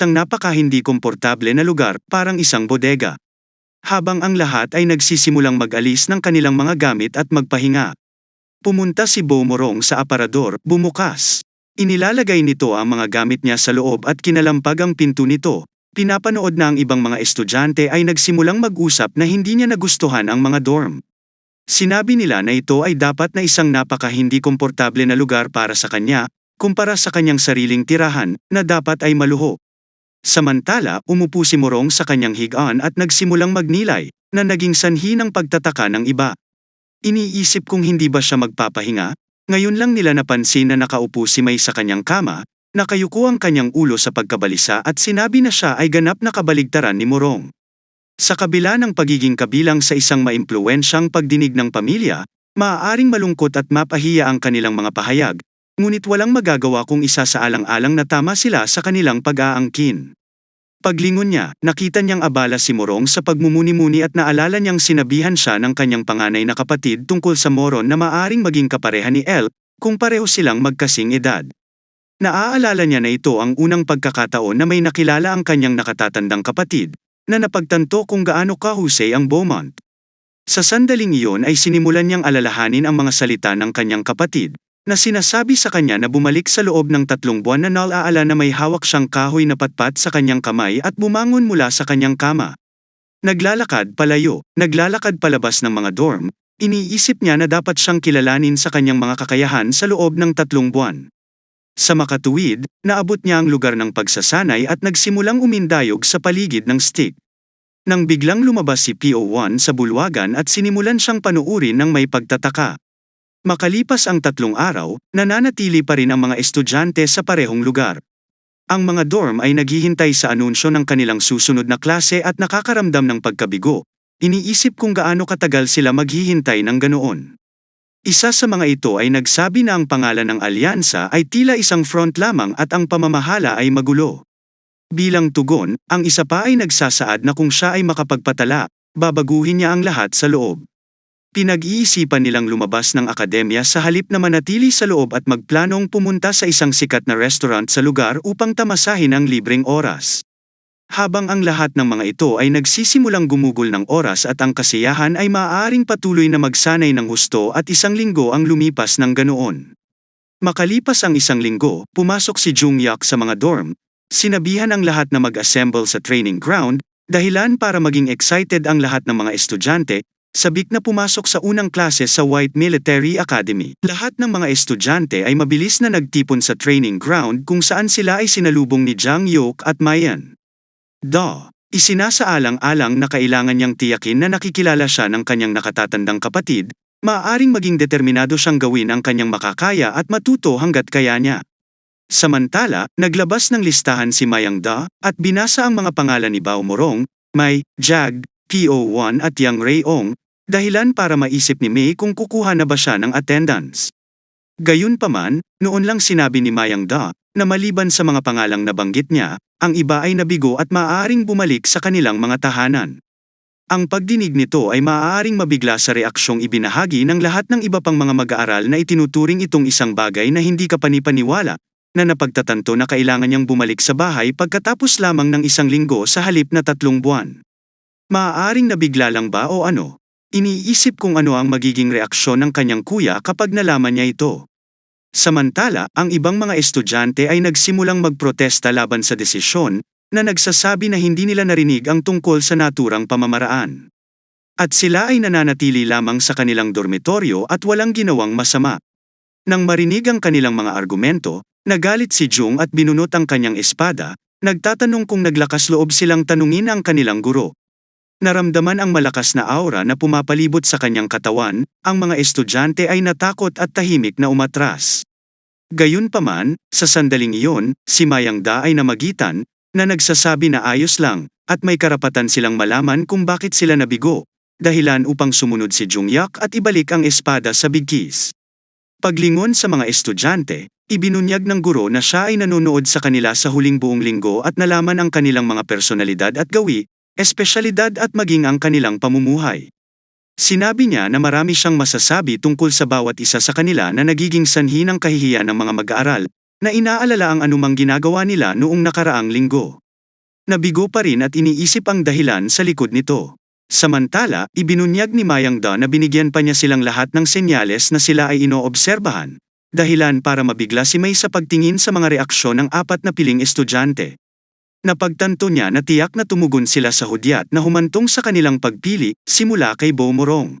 ng napaka hindi komportable na lugar parang isang bodega. Habang ang lahat ay nagsisimulang mag-alis ng kanilang mga gamit at magpahinga. Pumunta si Bo Morong sa aparador, bumukas. Inilalagay nito ang mga gamit niya sa loob at kinalampag ang pinto nito. Pinapanood na ang ibang mga estudyante ay nagsimulang mag-usap na hindi niya nagustuhan ang mga dorm. Sinabi nila na ito ay dapat na isang napaka hindi komportable na lugar para sa kanya, kumpara sa kanyang sariling tirahan, na dapat ay maluho. Samantala, umupo si Morong sa kanyang higaan at nagsimulang magnilay, na naging sanhi ng pagtataka ng iba. Iniisip kung hindi ba siya magpapahinga, ngayon lang nila napansin na nakaupo si May sa kanyang kama, nakayuko ang kanyang ulo sa pagkabalisa at sinabi na siya ay ganap na kabaligtaran ni Morong. Sa kabila ng pagiging kabilang sa isang maimpluwensyang pagdinig ng pamilya, maaaring malungkot at mapahiya ang kanilang mga pahayag, ngunit walang magagawa kung isa sa alang-alang na tama sila sa kanilang pag-aangkin. Paglingon niya, nakita niyang abala si Morong sa pagmumuni-muni at naalala niyang sinabihan siya ng kanyang panganay na kapatid tungkol sa Moron na maaring maging kapareha ni El, kung pareho silang magkasing edad. Naaalala niya na ito ang unang pagkakataon na may nakilala ang kanyang nakatatandang kapatid, na napagtanto kung gaano kahusay ang Beaumont. Sa sandaling iyon ay sinimulan niyang alalahanin ang mga salita ng kanyang kapatid, na sinasabi sa kanya na bumalik sa loob ng tatlong buwan na nalaala na may hawak siyang kahoy na patpat sa kanyang kamay at bumangon mula sa kanyang kama. Naglalakad palayo, naglalakad palabas ng mga dorm, iniisip niya na dapat siyang kilalanin sa kanyang mga kakayahan sa loob ng tatlong buwan. Sa makatuwid, naabot niya ang lugar ng pagsasanay at nagsimulang umindayog sa paligid ng stick. Nang biglang lumabas si PO1 sa bulwagan at sinimulan siyang panuurin ng may pagtataka. Makalipas ang tatlong araw, nananatili pa rin ang mga estudyante sa parehong lugar. Ang mga dorm ay naghihintay sa anunsyo ng kanilang susunod na klase at nakakaramdam ng pagkabigo. Iniisip kung gaano katagal sila maghihintay ng ganoon. Isa sa mga ito ay nagsabi na ang pangalan ng alyansa ay tila isang front lamang at ang pamamahala ay magulo. Bilang tugon, ang isa pa ay nagsasaad na kung siya ay makapagpatala, babaguhin niya ang lahat sa loob. Pinag-iisipan nilang lumabas ng akademya sa halip na manatili sa loob at magplanong pumunta sa isang sikat na restaurant sa lugar upang tamasahin ang libreng oras. Habang ang lahat ng mga ito ay nagsisimulang gumugol ng oras at ang kasiyahan ay maaaring patuloy na magsanay ng husto at isang linggo ang lumipas ng ganoon. Makalipas ang isang linggo, pumasok si Jung Yak sa mga dorm, sinabihan ang lahat na mag-assemble sa training ground, dahilan para maging excited ang lahat ng mga estudyante, Sabik na pumasok sa unang klase sa White Military Academy. Lahat ng mga estudyante ay mabilis na nagtipon sa training ground kung saan sila ay sinalubong ni Jang Yok at Mayan. Da, isinasaalang-alang na kailangan niyang tiyakin na nakikilala siya ng kanyang nakatatandang kapatid, maaaring maging determinado siyang gawin ang kanyang makakaya at matuto hanggat kaya niya. Samantala, naglabas ng listahan si Mayang Da at binasa ang mga pangalan ni Bao Morong, May, Jag, PO1 at Yang Rayong, dahilan para maisip ni May kung kukuha na ba siya ng attendance. Gayunpaman, noon lang sinabi ni Mayang Da, na maliban sa mga pangalang nabanggit niya, ang iba ay nabigo at maaaring bumalik sa kanilang mga tahanan. Ang pagdinig nito ay maaaring mabigla sa reaksyong ibinahagi ng lahat ng iba pang mga mag-aaral na itinuturing itong isang bagay na hindi kapanipaniwala, na napagtatanto na kailangan niyang bumalik sa bahay pagkatapos lamang ng isang linggo sa halip na tatlong buwan. Maaaring nabigla lang ba o ano? Iniisip kung ano ang magiging reaksyon ng kanyang kuya kapag nalaman niya ito. Samantala, ang ibang mga estudyante ay nagsimulang magprotesta laban sa desisyon, na nagsasabi na hindi nila narinig ang tungkol sa naturang pamamaraan. At sila ay nananatili lamang sa kanilang dormitoryo at walang ginawang masama. Nang marinig ang kanilang mga argumento, nagalit si Jung at binunot ang kanyang espada, nagtatanong kung naglakas loob silang tanungin ang kanilang guro. Naramdaman ang malakas na aura na pumapalibot sa kanyang katawan, ang mga estudyante ay natakot at tahimik na umatras. Gayunpaman, sa sandaling iyon, si Mayang Da ay namagitan, na nagsasabi na ayos lang, at may karapatan silang malaman kung bakit sila nabigo, dahilan upang sumunod si Jungyak at ibalik ang espada sa bigkis. Paglingon sa mga estudyante, ibinunyag ng guro na siya ay nanonood sa kanila sa huling buong linggo at nalaman ang kanilang mga personalidad at gawi, espesyalidad at maging ang kanilang pamumuhay. Sinabi niya na marami siyang masasabi tungkol sa bawat isa sa kanila na nagiging sanhi ng kahihiyan ng mga mag-aaral, na inaalala ang anumang ginagawa nila noong nakaraang linggo. nabigo pa rin at iniisip ang dahilan sa likod nito. Samantala, ibinunyag ni Mayang Da na binigyan pa niya silang lahat ng senyales na sila ay inoobserbahan. Dahilan para mabigla si May sa pagtingin sa mga reaksyon ng apat na piling estudyante. Napagtanto niya na tiyak na tumugon sila sa hudyat na humantong sa kanilang pagpili, simula kay Bo Morong.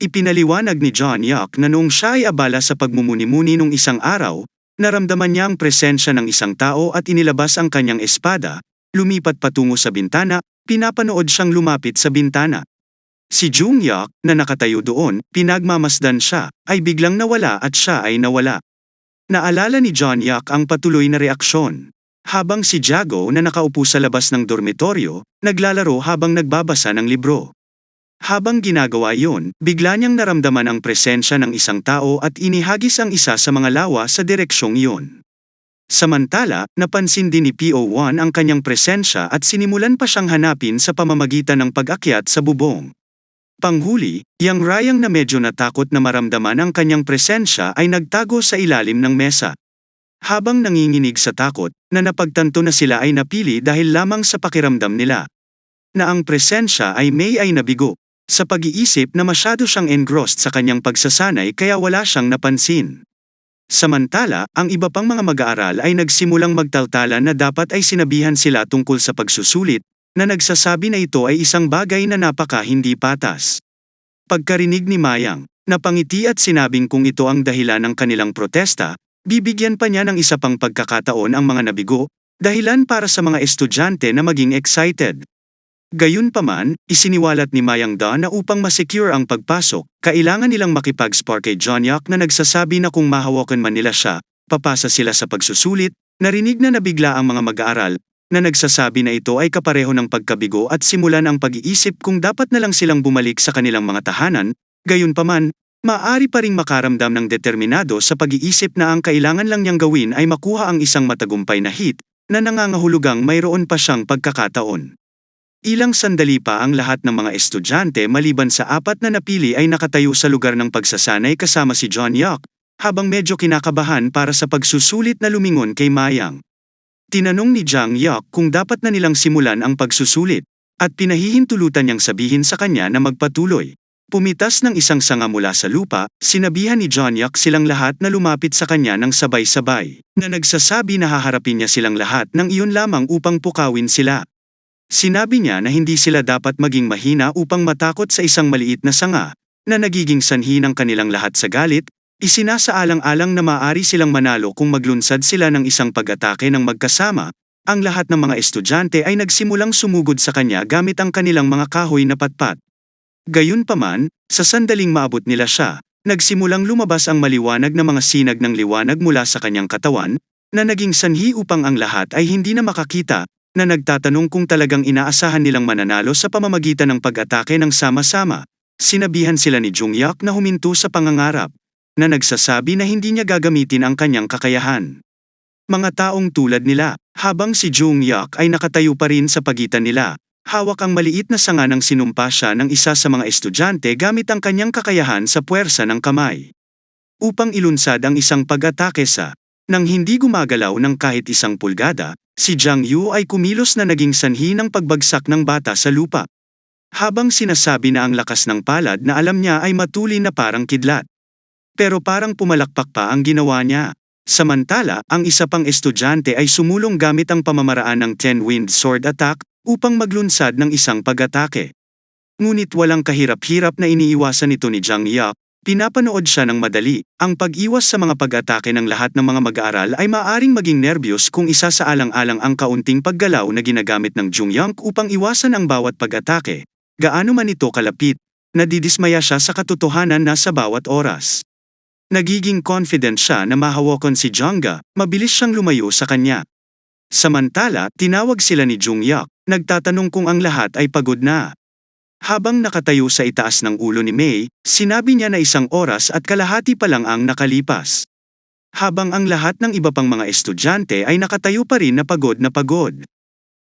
Ipinaliwanag ni John Yuck na noong siya ay abala sa pagmumuni-muni nung isang araw, naramdaman niya ang presensya ng isang tao at inilabas ang kanyang espada, lumipat patungo sa bintana, pinapanood siyang lumapit sa bintana. Si Jung Yuck, na nakatayo doon, pinagmamasdan siya, ay biglang nawala at siya ay nawala. Naalala ni John Yuck ang patuloy na reaksyon. Habang si Jago na nakaupo sa labas ng dormitoryo, naglalaro habang nagbabasa ng libro. Habang ginagawa iyon, bigla niyang naramdaman ang presensya ng isang tao at inihagis ang isa sa mga lawa sa direksyong iyon. Samantala, napansin din ni PO1 ang kanyang presensya at sinimulan pa siyang hanapin sa pamamagitan ng pag-akyat sa bubong. Panghuli, yang Rayang na medyo natakot na maramdaman ang kanyang presensya ay nagtago sa ilalim ng mesa. Habang nanginginig sa takot, na napagtanto na sila ay napili dahil lamang sa pakiramdam nila. Na ang presensya ay may ay nabigo. Sa pag-iisip na masyado siyang engrossed sa kanyang pagsasanay kaya wala siyang napansin. Samantala, ang iba pang mga mag-aaral ay nagsimulang magtaltalan na dapat ay sinabihan sila tungkol sa pagsusulit, na nagsasabi na ito ay isang bagay na napaka hindi patas. Pagkarinig ni Mayang, napangiti at sinabing kung ito ang dahilan ng kanilang protesta, bibigyan pa niya ng isa pang pagkakataon ang mga nabigo, dahilan para sa mga estudyante na maging excited. Gayunpaman, isiniwalat ni Mayang Da na upang masecure ang pagpasok, kailangan nilang makipag-spark kay John Yak na nagsasabi na kung mahawakan man nila siya, papasa sila sa pagsusulit, narinig na nabigla ang mga mag-aaral, na nagsasabi na ito ay kapareho ng pagkabigo at simulan ang pag-iisip kung dapat na lang silang bumalik sa kanilang mga tahanan, gayunpaman, maaari pa ring makaramdam ng determinado sa pag-iisip na ang kailangan lang niyang gawin ay makuha ang isang matagumpay na hit, na nangangahulugang mayroon pa siyang pagkakataon. Ilang sandali pa ang lahat ng mga estudyante maliban sa apat na napili ay nakatayo sa lugar ng pagsasanay kasama si John Yuck, habang medyo kinakabahan para sa pagsusulit na lumingon kay Mayang. Tinanong ni Jang Yuck kung dapat na nilang simulan ang pagsusulit, at pinahihintulutan niyang sabihin sa kanya na magpatuloy. Pumitas ng isang sanga mula sa lupa, sinabihan ni John Yuck silang lahat na lumapit sa kanya ng sabay-sabay, na nagsasabi na haharapin niya silang lahat ng iyon lamang upang pukawin sila. Sinabi niya na hindi sila dapat maging mahina upang matakot sa isang maliit na sanga, na nagiging sanhi ng kanilang lahat sa galit, isinasaalang-alang na maaari silang manalo kung maglunsad sila ng isang pag-atake ng magkasama, ang lahat ng mga estudyante ay nagsimulang sumugod sa kanya gamit ang kanilang mga kahoy na patpat. Gayunpaman, sa sandaling maabot nila siya, nagsimulang lumabas ang maliwanag na mga sinag ng liwanag mula sa kanyang katawan, na naging sanhi upang ang lahat ay hindi na makakita, na nagtatanong kung talagang inaasahan nilang mananalo sa pamamagitan ng pag-atake ng sama-sama. Sinabihan sila ni Jungyak na huminto sa pangangarap, na nagsasabi na hindi niya gagamitin ang kanyang kakayahan. Mga taong tulad nila, habang si Jungyak ay nakatayo pa rin sa pagitan nila, hawak ang maliit na sanga ng sinumpa siya ng isa sa mga estudyante gamit ang kanyang kakayahan sa puwersa ng kamay. Upang ilunsad ang isang pag-atake sa nang hindi gumagalaw ng kahit isang pulgada, si Jiang Yu ay kumilos na naging sanhi ng pagbagsak ng bata sa lupa. Habang sinasabi na ang lakas ng palad na alam niya ay matuli na parang kidlat. Pero parang pumalakpak pa ang ginawa niya. Samantala, ang isa pang estudyante ay sumulong gamit ang pamamaraan ng Ten Wind Sword Attack upang maglunsad ng isang pag-atake. Ngunit walang kahirap-hirap na iniiwasan nito ni Jiang Yak, Pinapanood siya ng madali. Ang pag-iwas sa mga pag-atake ng lahat ng mga mag-aaral ay maaaring maging nervyos kung isa sa alang-alang ang kaunting paggalaw na ginagamit ng Jungyang upang iwasan ang bawat pag-atake. Gaano man ito kalapit, nadidismaya siya sa katotohanan na sa bawat oras. Nagiging confident siya na mahawakan si Jangga, mabilis siyang lumayo sa kanya. Samantala, tinawag sila ni Jungyak, nagtatanong kung ang lahat ay pagod na. Habang nakatayo sa itaas ng ulo ni May, sinabi niya na isang oras at kalahati pa lang ang nakalipas. Habang ang lahat ng iba pang mga estudyante ay nakatayo pa rin na pagod na pagod.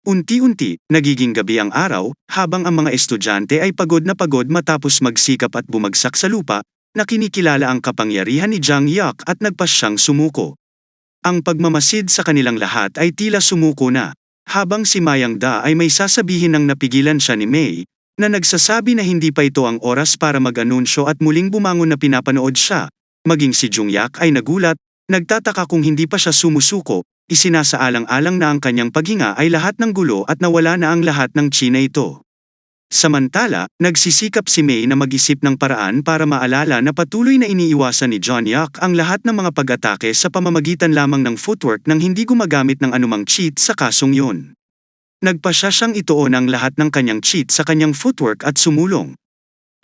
Unti-unti, nagiging gabi ang araw, habang ang mga estudyante ay pagod na pagod matapos magsikap at bumagsak sa lupa, na kinikilala ang kapangyarihan ni Jiang Yak at nagpas siyang sumuko. Ang pagmamasid sa kanilang lahat ay tila sumuko na. Habang si Mayang Da ay may sasabihin ng napigilan siya ni May, na nagsasabi na hindi pa ito ang oras para mag-anunsyo at muling bumangon na pinapanood siya, maging si Jungyak ay nagulat, nagtataka kung hindi pa siya sumusuko, isinasaalang-alang na ang kanyang paghinga ay lahat ng gulo at nawala na ang lahat ng chi na ito. Samantala, nagsisikap si May na mag-isip ng paraan para maalala na patuloy na iniiwasan ni John Yak ang lahat ng mga pag-atake sa pamamagitan lamang ng footwork nang hindi gumagamit ng anumang cheat sa kasong yun. Nagpasya siyang ituon ang lahat ng kanyang cheat sa kanyang footwork at sumulong.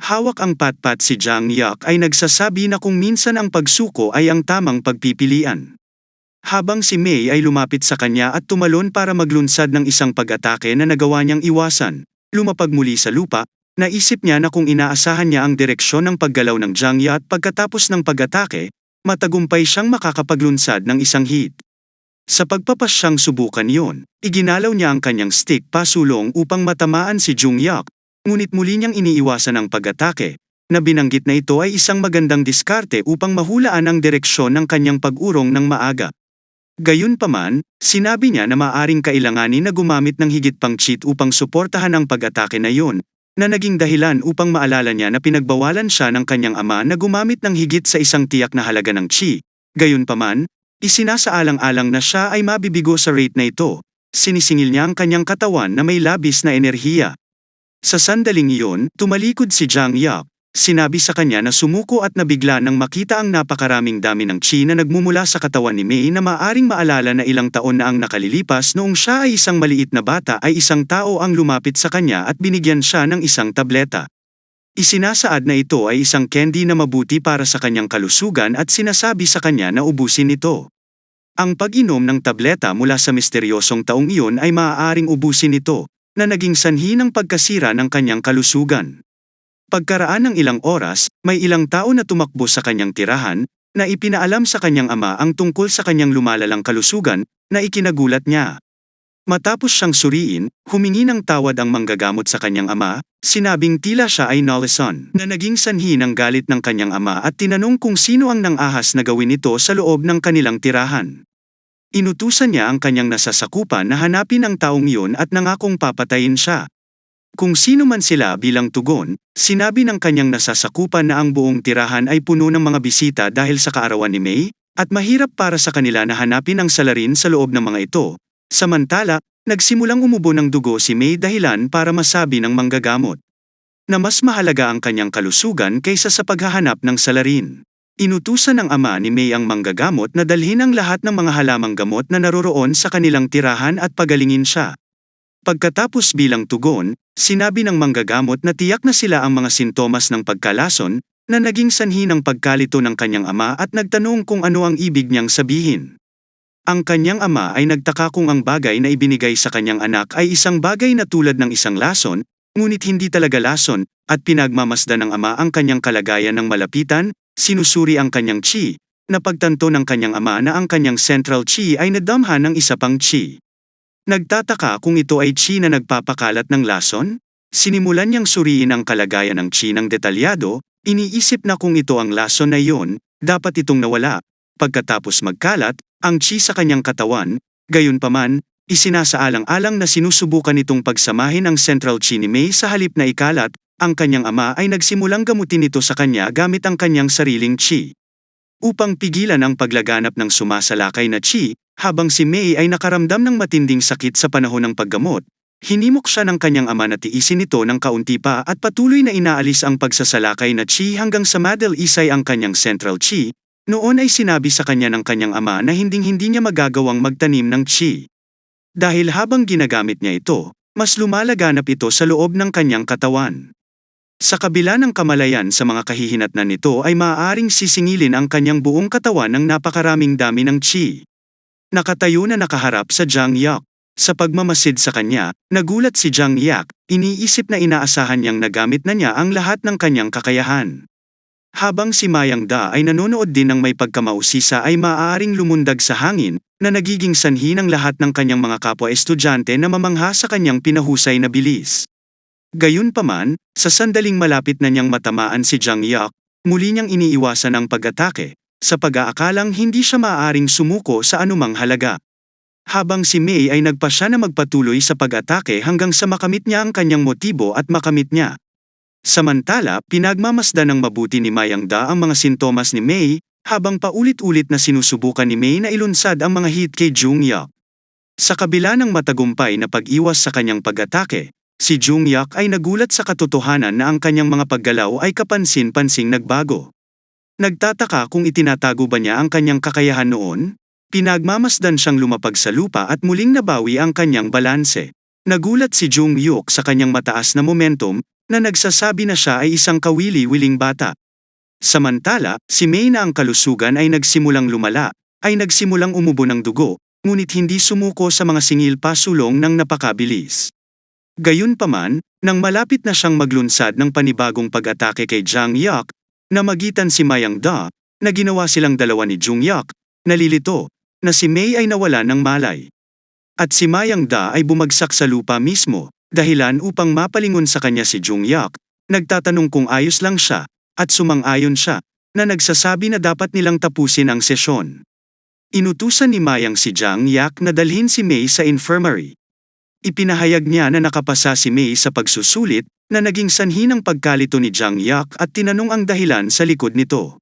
Hawak ang patpat si Jang Yak ay nagsasabi na kung minsan ang pagsuko ay ang tamang pagpipilian. Habang si May ay lumapit sa kanya at tumalon para maglunsad ng isang pag-atake na nagawa niyang iwasan, lumapag muli sa lupa, naisip niya na kung inaasahan niya ang direksyon ng paggalaw ng Jiang Yat pagkatapos ng pag-atake, matagumpay siyang makakapaglunsad ng isang hit. Sa pagpapasyang subukan yon, iginalaw niya ang kanyang stick pasulong upang matamaan si Jung Yak, ngunit muli niyang iniiwasan ang pag-atake, na binanggit na ito ay isang magandang diskarte upang mahulaan ang direksyon ng kanyang pag-urong ng maaga. Gayunpaman, sinabi niya na maaring kailanganin na gumamit ng higit pang cheat upang suportahan ang pag-atake na yun, na naging dahilan upang maalala niya na pinagbawalan siya ng kanyang ama na gumamit ng higit sa isang tiyak na halaga ng chi. Gayunpaman, isinasaalang-alang na siya ay mabibigo sa rate na ito, sinisingil niya ang kanyang katawan na may labis na enerhiya. Sa sandaling iyon, tumalikod si Jiang Yap, Sinabi sa kanya na sumuko at nabigla nang makita ang napakaraming dami ng chi na nagmumula sa katawan ni May na maaring maalala na ilang taon na ang nakalilipas noong siya ay isang maliit na bata ay isang tao ang lumapit sa kanya at binigyan siya ng isang tableta. Isinasaad na ito ay isang candy na mabuti para sa kanyang kalusugan at sinasabi sa kanya na ubusin ito. Ang pag-inom ng tableta mula sa misteryosong taong iyon ay maaaring ubusin ito, na naging sanhi ng pagkasira ng kanyang kalusugan. Pagkaraan ng ilang oras, may ilang tao na tumakbo sa kanyang tirahan, na ipinaalam sa kanyang ama ang tungkol sa kanyang lumalalang kalusugan, na ikinagulat niya. Matapos siyang suriin, humingi ng tawad ang manggagamot sa kanyang ama, sinabing tila siya ay Nolison, na naging sanhi ng galit ng kanyang ama at tinanong kung sino ang nangahas na gawin ito sa loob ng kanilang tirahan. Inutusan niya ang kanyang nasasakupan na hanapin ang taong iyon at nangakong papatayin siya. Kung sino man sila bilang tugon, sinabi ng kanyang nasasakupan na ang buong tirahan ay puno ng mga bisita dahil sa kaarawan ni May, at mahirap para sa kanila na hanapin ang salarin sa loob ng mga ito. Samantala, nagsimulang umubo ng dugo si May dahilan para masabi ng manggagamot na mas mahalaga ang kanyang kalusugan kaysa sa paghahanap ng salarin. Inutusan ng ama ni May ang manggagamot na dalhin ang lahat ng mga halamang gamot na naroroon sa kanilang tirahan at pagalingin siya. Pagkatapos bilang tugon, Sinabi ng manggagamot na tiyak na sila ang mga sintomas ng pagkalason, na naging sanhi ng pagkalito ng kanyang ama at nagtanong kung ano ang ibig niyang sabihin. Ang kanyang ama ay nagtaka kung ang bagay na ibinigay sa kanyang anak ay isang bagay na tulad ng isang lason, ngunit hindi talaga lason, at pinagmamasdan ng ama ang kanyang kalagayan ng malapitan, sinusuri ang kanyang chi, napagtanto ng kanyang ama na ang kanyang central chi ay nadamhan ng isa pang chi. Nagtataka kung ito ay chi na nagpapakalat ng lason? Sinimulan niyang suriin ang kalagayan ng chi ng detalyado, iniisip na kung ito ang lason na iyon, dapat itong nawala. Pagkatapos magkalat, ang chi sa kanyang katawan, gayunpaman, isinasaalang-alang na sinusubukan itong pagsamahin ang central chi ni May sa halip na ikalat, ang kanyang ama ay nagsimulang gamutin ito sa kanya gamit ang kanyang sariling chi. Upang pigilan ang paglaganap ng sumasalakay na chi, habang si May ay nakaramdam ng matinding sakit sa panahon ng paggamot, hinimok siya ng kanyang ama na tiisin ito ng kaunti pa at patuloy na inaalis ang pagsasalakay na chi hanggang sa Madel Isay ang kanyang central chi, noon ay sinabi sa kanya ng kanyang ama na hinding-hindi niya magagawang magtanim ng chi. Dahil habang ginagamit niya ito, mas lumalaganap ito sa loob ng kanyang katawan. Sa kabila ng kamalayan sa mga kahihinatnan nito ay maaaring sisingilin ang kanyang buong katawan ng napakaraming dami ng chi. Nakatayo na nakaharap sa Jiang Yak. Sa pagmamasid sa kanya, nagulat si Jiang Yak, iniisip na inaasahan niyang nagamit na niya ang lahat ng kanyang kakayahan. Habang si Mayang Da ay nanonood din ng may pagkamausisa ay maaaring lumundag sa hangin, na nagiging sanhi ng lahat ng kanyang mga kapwa-estudyante na mamangha sa kanyang pinahusay na bilis. Gayunpaman, sa sandaling malapit na niyang matamaan si Jiang Yak, muli niyang iniiwasan ang pag-atake, sa pag-aakalang hindi siya maaaring sumuko sa anumang halaga. Habang si May ay nagpasya na magpatuloy sa pag-atake hanggang sa makamit niya ang kanyang motibo at makamit niya. Samantala, pinagmamasdan ng mabuti ni Mayang Da ang mga sintomas ni May, habang paulit-ulit na sinusubukan ni May na ilunsad ang mga hit kay Jung Yak. Sa kabila ng matagumpay na pag-iwas sa kanyang pag-atake, si Jung Yak ay nagulat sa katotohanan na ang kanyang mga paggalaw ay kapansin-pansing nagbago. Nagtataka kung itinatago ba niya ang kanyang kakayahan noon? Pinagmamasdan siyang lumapag sa lupa at muling nabawi ang kanyang balanse. Nagulat si Jung Yuk sa kanyang mataas na momentum, na nagsasabi na siya ay isang kawili-wiling bata. Samantala, si May na ang kalusugan ay nagsimulang lumala, ay nagsimulang umubo ng dugo, ngunit hindi sumuko sa mga singil pasulong ng napakabilis. Gayunpaman, nang malapit na siyang maglunsad ng panibagong pag-atake kay Jang Yak, na magitan si Mayang Da, na ginawa silang dalawa ni Jung Yak, nalilito, na si May ay nawala ng malay. At si Mayang Da ay bumagsak sa lupa mismo, dahilan upang mapalingon sa kanya si Jung Yak, nagtatanong kung ayos lang siya, at sumang-ayon siya, na nagsasabi na dapat nilang tapusin ang sesyon. Inutusan ni Mayang si Jang Yak na dalhin si May sa infirmary. Ipinahayag niya na nakapasa si May sa pagsusulit, na naging sanhi ng pagkalito ni Jang Yak at tinanong ang dahilan sa likod nito.